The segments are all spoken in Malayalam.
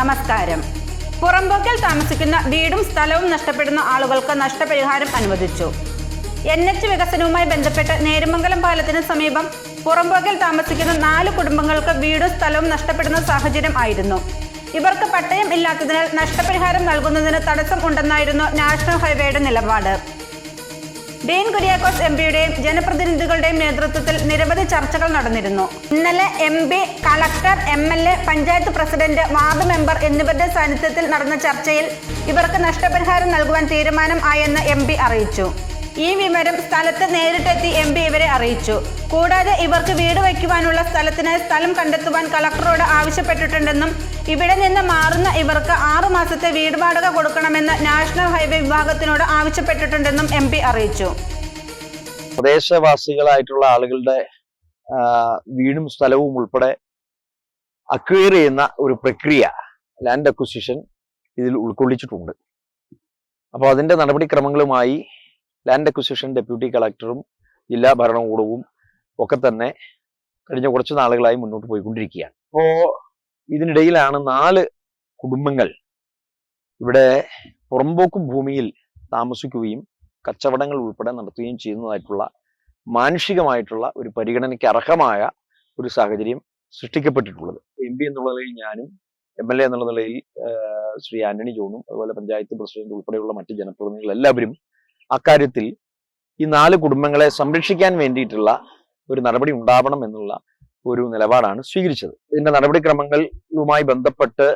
നമസ്കാരം. പുറമ്പോക്കിൽ താമസിക്കുന്ന വീടും സ്ഥലവും നഷ്ടപ്പെടുന്ന ആളുകൾക്ക് നഷ്ടപരിഹാരം അനുവദിച്ചു. എൻ എച്ച് വികസനവുമായി ബന്ധപ്പെട്ട് നേരുമംഗലം പാലത്തിന് സമീപം പുറമ്പോക്കിൽ താമസിക്കുന്ന നാല് കുടുംബങ്ങൾക്ക് വീടും സ്ഥലവും നഷ്ടപ്പെടുന്ന സാഹചര്യം ആയിരുന്നു. ഇവർക്ക് പട്ടയം ഇല്ലാത്തതിനാൽ നഷ്ടപരിഹാരം നൽകുന്നതിന് തടസ്സം ഉണ്ടെന്നായിരുന്നു നാഷണൽ ഹൈവേയുടെ നിലപാട്. ഡീൻ കുര്യാക്കോസ് എം പിയുടെയും ജനപ്രതിനിധികളുടെയും നേതൃത്വത്തിൽ നിരവധി ചർച്ചകൾ നടന്നിരുന്നു. ഇന്നലെ M P collector M L A panchayat president ward member എന്നിവരുടെ സാന്നിധ്യത്തിൽ നടന്ന ചർച്ചയിൽ ഇവർക്ക് നഷ്ടപരിഹാരം നൽകുവാൻ തീരുമാനം ആയെന്ന് എം അറിയിച്ചു. ഈ വിവരം സ്ഥലത്ത് നേരിട്ടെത്തി എം പി ഇവരെ അറിയിച്ചു. കൂടാതെ ഇവർക്ക് വീട് വയ്ക്കുവാനുള്ള സ്ഥലത്തിനായി സ്ഥലം കണ്ടെത്തുവാൻ കളക്ടറോട് ആവശ്യപ്പെട്ടിട്ടുണ്ടെന്നും ഇവിടെ നിന്ന് മാറുന്ന ഇവർക്ക് ആറു മാസത്തെ വീട് വാടക കൊടുക്കണമെന്ന് നാഷണൽ ഹൈവേ വിഭാഗത്തിനോട് ആവശ്യപ്പെട്ടിട്ടുണ്ടെന്നും എം അറിയിച്ചു. പ്രദേശവാസികളായിട്ടുള്ള ആളുകളുടെ വീടും സ്ഥലവും ഉൾപ്പെടെ അക്വയർ ചെയ്യുന്ന ഒരു പ്രക്രിയ ലാൻഡ് അക്വിസിഷൻ ഇതിൽ ഉൾക്കൊള്ളിച്ചിട്ടുണ്ട്. അപ്പോൾ അതിന്റെ നടപടിക്രമങ്ങളുമായി ലാൻഡ് അക്വിസിഷൻ ഡെപ്യൂട്ടി കളക്ടറും ജില്ലാ ഭരണകൂടവും ഒക്കെ തന്നെ കഴിഞ്ഞ കുറച്ച് നാളുകളായി മുന്നോട്ട് പോയിക്കൊണ്ടിരിക്കുകയാണ്. അപ്പോ ഇതിനിടയിലാണ് നാല് കുടുംബങ്ങൾ ഇവിടെ പുറമ്പോക്ക് ഭൂമിയിൽ താമസിക്കുകയും കച്ചവടങ്ങൾ ഉൾപ്പെടെ നടത്തുകയും ചെയ്യുന്നതായിട്ടുള്ള മാനുഷികമായിട്ടുള്ള ഒരു പരിഗണനയ്ക്ക് അർഹമായ ഒരു സാഹചര്യം സൃഷ്ടിക്കപ്പെട്ടിട്ടുള്ളത്. എം പി എന്നുള്ള നിലയിൽ ഞാനും എം എൽ എ എന്നുള്ള നിലയിൽ ശ്രീ ആന്റണി ജോണും അതുപോലെ പഞ്ചായത്ത് പ്രസിഡന്റ് ഉൾപ്പെടെയുള്ള മറ്റ് ജനപ്രതിനിധികൾ എല്ലാവരും അക്കാര്യത്തിൽ ഈ നാല് കുടുംബങ്ങളെ സംരക്ഷിക്കാൻ വേണ്ടിയിട്ടുള്ള ഒരു നടപടി ഉണ്ടാവണം എന്നുള്ള ഒരു നിലപാടാണ് സ്വീകരിച്ചത്. ഇതിന്റെ നടപടിക്രമങ്ങളുമായി ബന്ധപ്പെട്ട്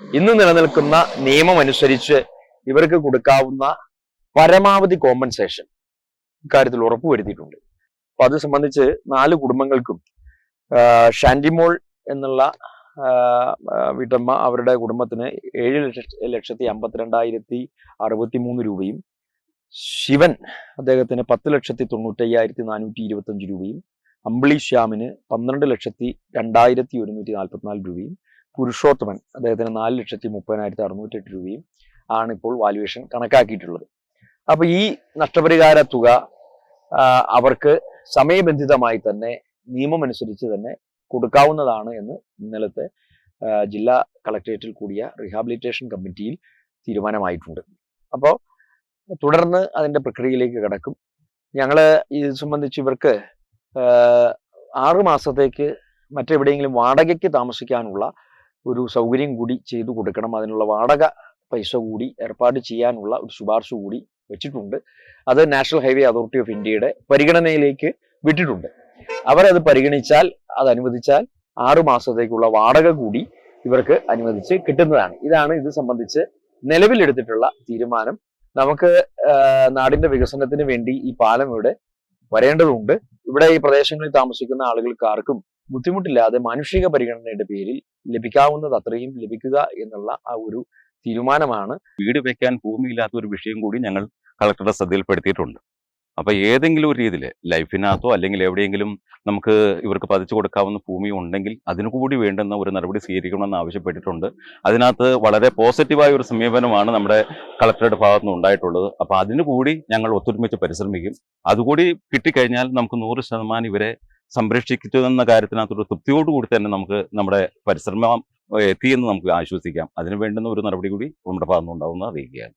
ഇന്ന് നിലനിൽക്കുന്ന നിയമം അനുസരിച്ച് ഇവർക്ക് കൊടുക്കാവുന്ന പരമാവധി കോമ്പൻസേഷൻ ഇക്കാര്യത്തിൽ ഉറപ്പുവരുത്തിയിട്ടുണ്ട്. അപ്പൊ അത് സംബന്ധിച്ച് നാല് കുടുംബങ്ങൾക്കും ഷാൻഡിമോൾ എന്നുള്ള വീട്ടമ്മ അവരുടെ കുടുംബത്തിന് ഏഴ് ലക്ഷ ലക്ഷത്തി അമ്പത്തിരണ്ടായിരത്തി അറുപത്തി മൂന്ന് രൂപയും ശിവൻ അദ്ദേഹത്തിന് പത്ത് ലക്ഷത്തി തൊണ്ണൂറ്റയ്യായിരത്തി നാനൂറ്റി ഇരുപത്തി അഞ്ച് രൂപയും അമ്പിളി ശ്യാമിന് പന്ത്രണ്ട് ലക്ഷത്തി രണ്ടായിരത്തി ഒരുന്നൂറ്റി നാൽപ്പത്തിനാല് രൂപയും പുരുഷോത്തമൻ അദ്ദേഹത്തിന് നാല് ലക്ഷത്തി മുപ്പതിനായിരത്തി അറുന്നൂറ്റി രൂപയും ആണ് ഇപ്പോൾ വാല്യുവേഷൻ കണക്കാക്കിയിട്ടുള്ളത്. അപ്പൊ ഈ നഷ്ടപരിഹാര തുക അവർക്ക് സമയബന്ധിതമായി തന്നെ നിയമമനുസരിച്ച് തന്നെ കൊടുക്കാവുന്നതാണ് എന്ന് ഇന്നലത്തെ ജില്ലാ കളക്ടറേറ്റിൽ കൂടിയ റീഹാബിലിറ്റേഷൻ കമ്മിറ്റിയിൽ തീരുമാനമായിട്ടുണ്ട്. അപ്പോൾ തുടർന്ന് അതിന്റെ പ്രക്രിയയിലേക്ക് കിടക്കും. ഞങ്ങൾ ഇത് സംബന്ധിച്ച് ഇവർക്ക് ആറു മാസത്തേക്ക് മറ്റെവിടെയെങ്കിലും വാടകയ്ക്ക് താമസിക്കാനുള്ള ഒരു സൗകര്യം കൂടി ചെയ്തു കൊടുക്കണം. അതിനുള്ള വാടക പൈസ കൂടി ഏർപ്പാട് ചെയ്യാനുള്ള ഒരു ശുപാർശ കൂടി വെച്ചിട്ടുണ്ട്. അത് നാഷണൽ ഹൈവേ അതോറിറ്റി ഓഫ് ഇന്ത്യയുടെ പരിഗണനയിലേക്ക് വിട്ടിട്ടുണ്ട്. അവരത് പരിഗണിച്ചാൽ അത് അനുവദിച്ചാൽ ആറു മാസത്തേക്കുള്ള വാടക കൂടി ഇവർക്ക് അനുവദിച്ച് കിട്ടുന്നതാണ്. ഇതാണ് ഇത് സംബന്ധിച്ച് നിലവിലെടുത്തിട്ടുള്ള തീരുമാനം. നമുക്ക് നാടിന്റെ വികസനത്തിന് വേണ്ടി ഈ പാലം ഇവിടെ വരേണ്ടതുണ്ട്. ഇവിടെ ഈ പ്രദേശങ്ങളിൽ താമസിക്കുന്ന ആളുകൾക്കാർക്കും ബുദ്ധിമുട്ടില്ലാതെ മാനുഷിക പരിഗണനയുടെ പേരിൽ ലഭിക്കാവുന്നത് അത്രയും ലഭിക്കുക എന്നുള്ള ആ ഒരു തീരുമാനമാണ്. വീട് വെക്കാൻ ഭൂമിയില്ലാത്ത ഒരു വിഷയം കൂടി ഞങ്ങൾ കളക്ടറുടെ ശ്രദ്ധയിൽപ്പെടുത്തിയിട്ടുണ്ട്. അപ്പൊ ഏതെങ്കിലും ഒരു രീതിയിൽ ലൈഫിനകത്തോ അല്ലെങ്കിൽ എവിടെയെങ്കിലും നമുക്ക് ഇവർക്ക് പതിച്ചു കൊടുക്കാവുന്ന ഭൂമി ഉണ്ടെങ്കിൽ അതിനു കൂടി വേണ്ടുന്ന ഒരു നടപടി സ്വീകരിക്കണമെന്ന് ആവശ്യപ്പെട്ടിട്ടുണ്ട്. അതിനകത്ത് വളരെ പോസിറ്റീവായ ഒരു സമീപനമാണ് നമ്മുടെ കളക്ടറുടെ ഭാഗത്തു നിന്ന് ഉണ്ടായിട്ടുള്ളത്. അപ്പൊ അതിനു കൂടി ഞങ്ങൾ ഒത്തൊരുമിച്ച് പരിശ്രമിക്കും. അതുകൂടി കിട്ടിക്കഴിഞ്ഞാൽ നമുക്ക് നൂറ് ശതമാനം ഇവരെ സംരക്ഷിക്കുമെന്ന കാര്യത്തിനകത്തൊരു തൃപ്തിയോടുകൂടി തന്നെ നമുക്ക് നമ്മുടെ പരിശ്രമം എത്തിയെന്ന് നമുക്ക് ആശ്വസിക്കാം. അതിന് വേണ്ടുന്ന ഒരു നടപടി കൂടി നമ്മുടെ ഭാഗത്തുനിന്ന് ഉണ്ടാവുമെന്ന് അറിയിക്കുകയാണ്.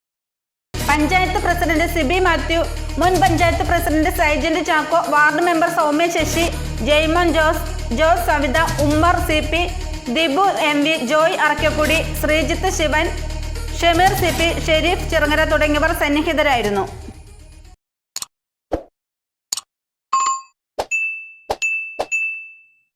പഞ്ചായത്ത് പ്രസിഡന്റ് സിബി മാത്യു മുൻ panchayat president Saijant Chacko ward member Soumya Sasi Jaimon Jose Jose Savitha Ummer C P Dibu M V Joy Arakkakudi Sreejith Sivan Shameer C P Sherif Chirangara തുടങ്ങിയവർ സന്നിഹിതരായിരുന്നു.